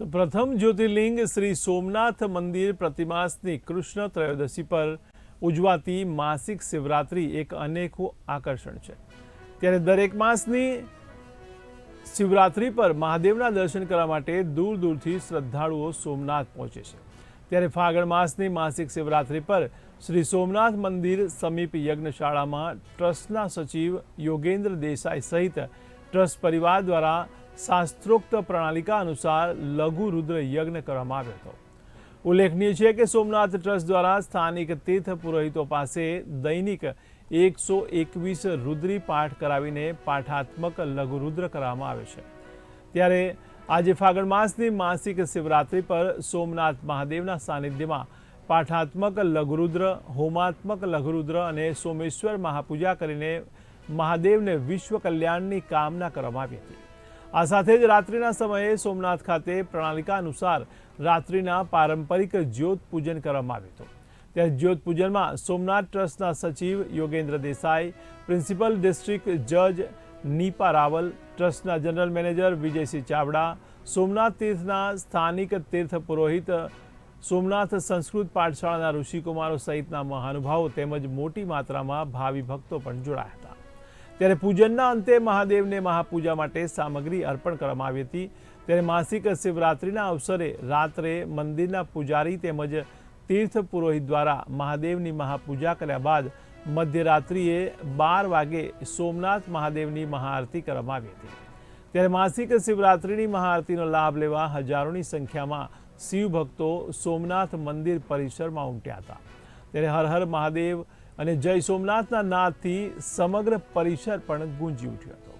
તો પ્રથમ જ્યોતિર્લિંગ શ્રી સોમનાથ મંદિર પ્રતિમાસની કૃષ્ણ ત્રયોદશી પર ઉજવાતી માસિક શિવરાત્રિ એક અનેકું આકર્ષણ છે. ત્યારે દરેક માસની શિવરાત્રિ પર મહાદેવના દર્શન કરવા માટે દૂર દૂરથી શ્રદ્ધાળુઓ સોમનાથ પહોંચે છે. ત્યારે ફાગણ માસની માસિક શિવરાત્રિ પર શ્રી સોમનાથ મંદિર સમીપ યજ્ઞશાળામાં ટ્રસ્ટના સચિવ યોગેન્દ્ર દેસાઈ સહિત ટ્રસ્ટ પરિવાર દ્વારા શાસ્ત્રોક્ત પ્રણાલિકા અનુસાર લઘુ રુદ્ર યજ્ઞ કરવામાં આવ્યો હતો. ઉલ્લેખનીય છે કે સોમનાથ ટ્રસ્ટ દ્વારા સ્થાનિક તીર્થ પુરોહિતો પાસે દૈનિક એકસો એકવીસ રુદ્રી પાઠ કરાવીને પાઠાત્મક લઘુરુદ્ર કરવામાં આવે છે. ત્યારે આજે ફાગણ માસની માસિક શિવરાત્રિ પર સોમનાથ મહાદેવના સાનિધ્યમાં પાઠાત્મક લઘુરુદ્ર હોમાત્મક લઘુરુદ્ર અને સોમેશ્વર મહાપૂજા કરીને મહાદેવને વિશ્વ કલ્યાણની કામના કરવામાં આવી હતી. આ સાથે જ રાત્રિના સમયે સોમનાથ ખાતે પ્રણાલિકા અનુસાર રાત્રિના પારંપરિક જ્યોત પૂજન કરવામાં આવ્યું હતું. ત્યારે જ્યોત પૂજનમાં સોમનાથ ટ્રસ્ટના સચિવ યોગેન્દ્ર દેસાઈ, પ્રિન્સિપલ ડિસ્ટ્રિક્ટ જજ નીપા રાવલ, ટ્રસ્ટના જનરલ મેનેજર વિજયસિંહ ચાવડા, સોમનાથ તીર્થના સ્થાનિક તીર્થ પુરોહિત, સોમનાથ સંસ્કૃત પાઠશાળાના ઋષિકુમારો સહિતના મહાનુભાવો તેમજ મોટી માત્રામાં ભાવિ ભક્તો પણ જોડાયા હતા. ત્યારે પૂજનના અંતે મહાદેવને મહાપૂજા માટે સામગ્રી અર્પણ કરવામાં આવી હતી. ત્યારે માસિક શિવરાત્રિના અવસરે રાત્રે મંદિરના પૂજારી તેમજ તીર્થ પુરોહિત દ્વારા મહાદેવની મહાપૂજા કર્યા બાદ મધ્યરાત્રિએ બાર વાગે સોમનાથ મહાદેવની મહાઆરતી કરવામાં આવી હતી. ત્યારે માસિક શિવરાત્રિની મહાઆરતીનો લાભ લેવા હજારોની સંખ્યામાં શિવ ભક્તો સોમનાથ મંદિર પરિસરમાં ઉમટ્યા હતા. ત્યારે હર હર મહાદેવ અને જય સોમનાથના નાદથી સમગ્ર પરિસર પણ ગુંજી ઉઠ્યો હતો.